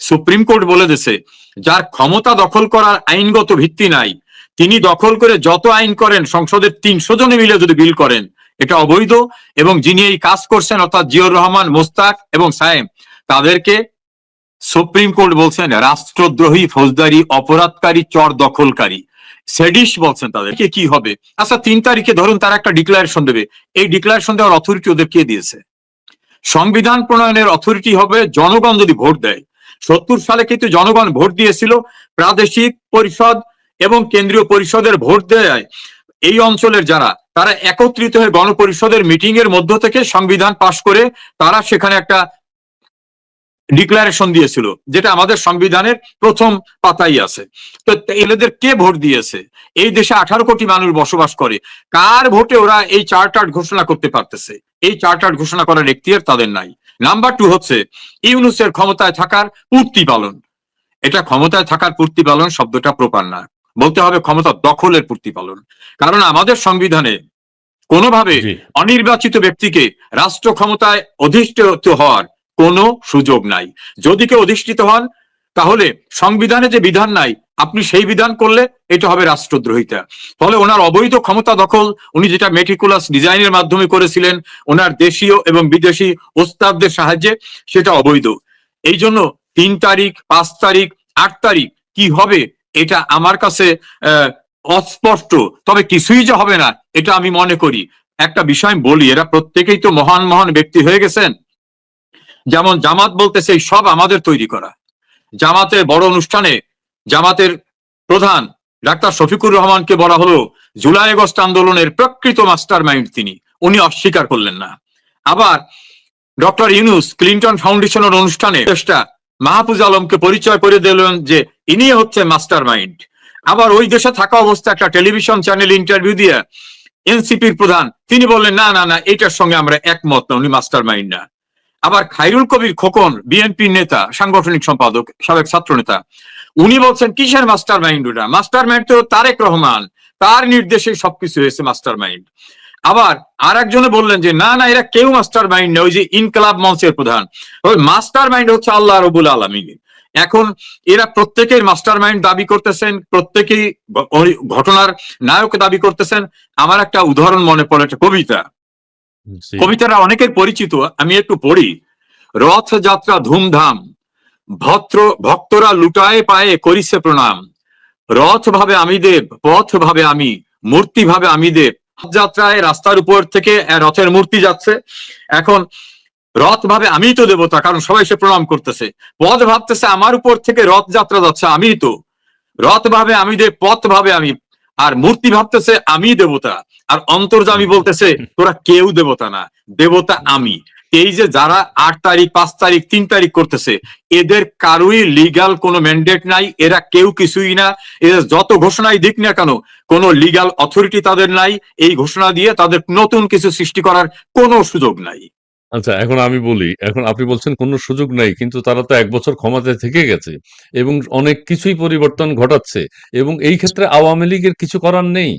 Supreme court বলে দিছে, যার ক্ষমতা দখল করার আইনগত ভিত্তি নাই, তিনি দখল করে যত আইন করেন, সংসদের তিনশো জনে মিলে যদি বিল করেন, এটা অবৈধ এবং যিনি এই কাজ করছেন, অর্থাৎ জিয়র রহমান, মোস্তাক এবং সায়েম, তাদেরকে সুপ্রিম কোর্ট বলছেন, রাষ্ট্রদ্রোহী, ফৌজদারি, অপরাধকারী, চর দখলকারী। সেডিস বলছেন তাদেরকে, কি হবে? আচ্ছা তিন তারিখে ধরুন তারা একটা ডিক্লারেশন দেবে। এই ডিক্লারেশন দেওয়ার অথরিটি ওদের কে দিয়েছে? সংবিধান প্রণয়নের অথরিটি হবে, জনগণ যদি ভোট দেয়। সত্তর সালে কিন্তু জনগণ ভোট দিয়েছিল। প্রাদেশিক পরিষদ এবং কেন্দ্রীয় পরিষদের ভোট দেয় এই অঞ্চলের যারা। তারা একত্রিত হয়ে গণপরিষদের মিটিং এর মধ্য থেকে সংবিধান পাশ করে তারা সেখানে একটা ডিক্লারেশন দিয়েছিল, যেটা আমাদের সংবিধানের প্রথম পাতাই আছে। তো এদের কে ভোট দিয়েছে? এই দেশে আঠারো কোটি মানুষ বসবাস করে। কার ভোটে ওরা এই চার্টার ঘোষণা করতে পারতেছে? এই চার্টার ঘোষণা করার এখতিয়ার তাদের নাই। নাম্বার টু হচ্ছে ইউনুসের ক্ষমতায় থাকার পূর্তি পালন। এটা ক্ষমতায় থাকার পূর্তি পালন শব্দটা প্রপার না। বলতে হবে ক্ষমতা দখলের পূর্তি পালন। কারণ আমাদের সংবিধানে কোনোভাবে অনির্বাচিত ব্যক্তিকে রাষ্ট্র ক্ষমতায় অধিষ্ঠিত হওয়ার কোনো সুযোগ নাই। যদি কেউ অধিষ্ঠিত হন তাহলে সংবিধানে যে বিধান নাই আপনি সেই বিধান করলে এটা হবে রাষ্ট্রদ্রোহিতা। ফলে ওনার অবৈধ ক্ষমতা দখল, উনি যেটা মেটিকুলাস ডিজাইনের মাধ্যমে করেছিলেন, ওনার দেশীয় এবং বিদেশি ওস্তাদদের সাহায্যে সেটা অবৈধ। এই জন্য তিন তারিখ, পাঁচ তারিখ, আট তারিখ কি হবে এটা আমার কাছে অস্পষ্ট। তবে কিছুই যে হবে না, এটা আমি মনে করি। একটা বিষয় বলি, এরা প্রত্যেকেই তো মহান মহান ব্যক্তি হয়ে গেছেন। যেমন জামাত বলতেছে সব আমাদের তৈরি করা। জামাতের বড় অনুষ্ঠানে জামাতের প্রধান ডাক্তার শফিকুর রহমানকে বলা হলো, জুলাই আগস্ট আন্দোলনের প্রকৃত মাস্টার মাইন্ড তিনি, উনি অস্বীকার করলেন না। আবার ডক্টর ইউনুস ক্লিন্টন ফাউন্ডেশনের অনুষ্ঠানে চেষ্টা মাহফুজ আলমকে পরিচয় করে দিলেন যে ইনি হচ্ছে মাস্টার মাইন্ড আবার ওই দেশে থাকা অবস্থা একটা টেলিভিশন চ্যানেল ইন্টারভিউ দিয়ে এনসিপির প্রধান, তিনি বললেন, না না না, এটার সঙ্গে আমরা একমত না, উনি মাস্টার মাইন্ড না। আবার খাইরুল কবির খোকন, বিএনপির নেতা, সাংগঠনিক সম্পাদক, সাবেক ছাত্র নেতা উনি বলছেন কিসের মাস্টার মাইন্ড ওটা? মাস্টার মাইন্ড তো তারেক রহমান। তার নির্দেশে সবকিছু হয়েছে মাস্টার মাইন্ড আবার আর একজনে বললেন যে না না এরা কেউ মাস্টার মাইন্ড না ওই যে ইনকলাব মঞ্চের প্রধান। ওই মাস্টার মাইন্ড হচ্ছে আল্লাহ রবুল আলমিন। এখন এরা প্রত্যেকের মাস্টার মাইন্ড দাবি করতেছেন প্রত্যেকেই ঘটনার নায়ক দাবি করতেছেন। আমার একটা উদাহরণ মনে পড়ে একটা কবিতা। কবিতাটা অনেকের পরিচিত আমি একটু পড়ি। রথযাত্রা ধুমধাম। ভদ্র ভক্তরা লুটায় পায়ে করিছে প্রণাম। রথ ভাবে আমি দেব পথ ভাবে আমি মূর্তি ভাবে আমি দেব। রথযাত্রায় রাস্তার উপর থেকে রথের মূর্তি যাচ্ছে। এখন রথ ভাবে আমিই তো দেবতা, কারণ সবাই সে প্রণাম করতেছে। পথ ভাবতেছে, আমার উপর থেকে রথযাত্রা যাচ্ছে, আমিই তো। রথ ভাবে আমি দেব পথ ভাবে আমি। আর মূর্তি ভাবতেছে আমি দেবতা। আর অন্তর্জামী বলতেছে, তোরা কেউ দেবতা না, দেবতা আমি। এই যে যারা আট তারিখ পাঁচ তারিখ তিন তারিখ করতেছে এদের কারোই লিগাল কোনো ম্যান্ডেট নাই এরা কেউ কিছুই না। এদের যত ঘোষণাই দিক না কেন কোনো লিগাল অথরিটি তাদের নাই। এই ঘোষণা দিয়ে তাদের নতুন কিছু সৃষ্টি করার কোনো সুযোগ নাই। আচ্ছা এখন আমি বলি এখন আপনি বলছেন কোনো সুযোগ নাই কিন্তু তারা তো এক বছর ক্ষমতায় থেকে গেছে এবং অনেক কিছুই পরিবর্তন ঘটাচ্ছে এবং এই ক্ষেত্রে আওয়ামী লীগের কিছু করার নেই।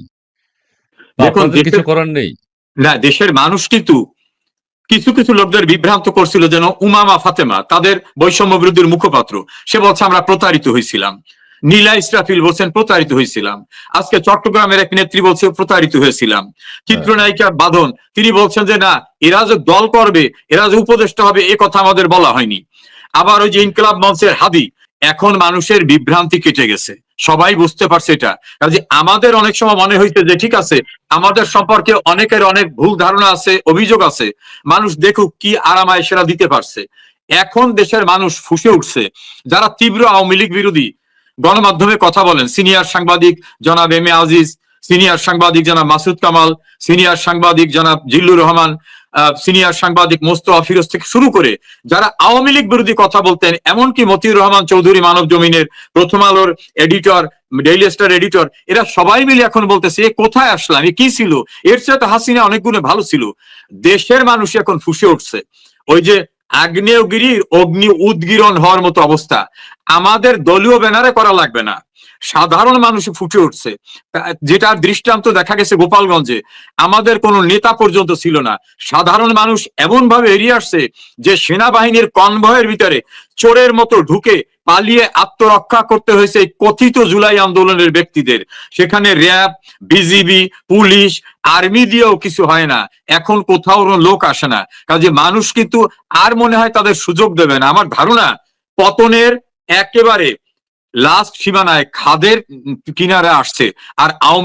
কিছু করার নেই। না দেশের মানুষ কিন্তু কিছু কিছু লোকদের বিভ্রান্ত করছিল যেন উমামা ফাতেমা তাদের বৈষম্য বিরোধীর মুখপাত্র। সে বলছে, আমরা প্রতারিত হয়েছিলাম। নীলা ইসরাফিল বলছেন, প্রতারিত হয়েছিলাম। আজকে চট্টগ্রামের এক নেত্রী বলছে, প্রতারিত হয়েছিলাম। চিত্রনায়িকা বাঁধন, তিনি বলছেন যে, না, এরা যে দল করবে, এরা যে উপদেষ্টা হবে, এ কথা আমাদের বলা হয়নি। আবার ওই যে ইনকলাব মঞ্চের হাদি, এখন মানুষের বিভ্রান্তি কেটে গেছে। সবাই বুঝতে পারছে এটা। কাজে আমাদের অনেক সময় মনে হইছে যে, ঠিক আছে, আমাদের সম্পর্কে অনেকের অনেক ভুল ধারণা আছে, অভিযোগ আছে। মানুষ দেখুক কি আরামায় সেরা দিতে পারছে। এখন দেশের মানুষ ফুসে উঠছে। যারা তীব্র আওয়ামী লীগ বিরোধী, গণমাধ্যমে কথা বলেন। সিনিয়র সাংবাদিক জনাব এম এ আজিজ, সিনিয়র সাংবাদিক জনাব মাসুদ কামাল, সিনিয়র সাংবাদিক জনাব জিল্লুর রহমান সিনিয়র সাংবাদিক মোস্তফা ফিরোজ থেকে শুরু করে যারা আওয়ামী লীগ বিরোধী কথা বলতেন, এমনকি মতিউর রহমান চৌধুরী মানব জমিনের প্রথম আলোর এডিটর ডেইলি স্টার এডিটর এরা সবাই মিলে এখন বলতেছে কোথায় আসলাম? কি ছিল? এর চেয়ে তো হাসিনা অনেক গুণে ভালো ছিল। দেশের মানুষ এখন ফুসে উঠছে। ওই যে আগ্নেয়গিরির অগ্নি উদ্গিরণ হওয়ার মতো অবস্থা। আমাদের দলীয় ব্যানারে করা লাগবে না। সাধারণ মানুষ ফুটে উঠছে। যেটা দৃষ্টান্ত দেখা গেছে গোপালগঞ্জে, আমাদের কোনো নেতা পর্যন্ত ছিল না। সাধারণ মানুষ এমন ভাবে এড়িয়ে আসছে যে সেনাবাহিনীর কনভয়ের ভিতরে চোরের মতো ঢুকে পালিয়ে আত্মরক্ষা করতে হয়েছে এই কথিত জুলাই আন্দোলনের ব্যক্তিদের। সেখানে র্যাব, বিজিবি, পুলিশ, আর্মি দিয়েও কিছু হয় না। এখন কোথাও লোক আসে না। কাজে মানুষ কিন্তু আর মনে হয় তাদের সুযোগ দেবে না। আমার ধারণা, পতনের একেবারে লাস্ট সীমানায় খাদের কিনারে আসছে। আর আওয়ামী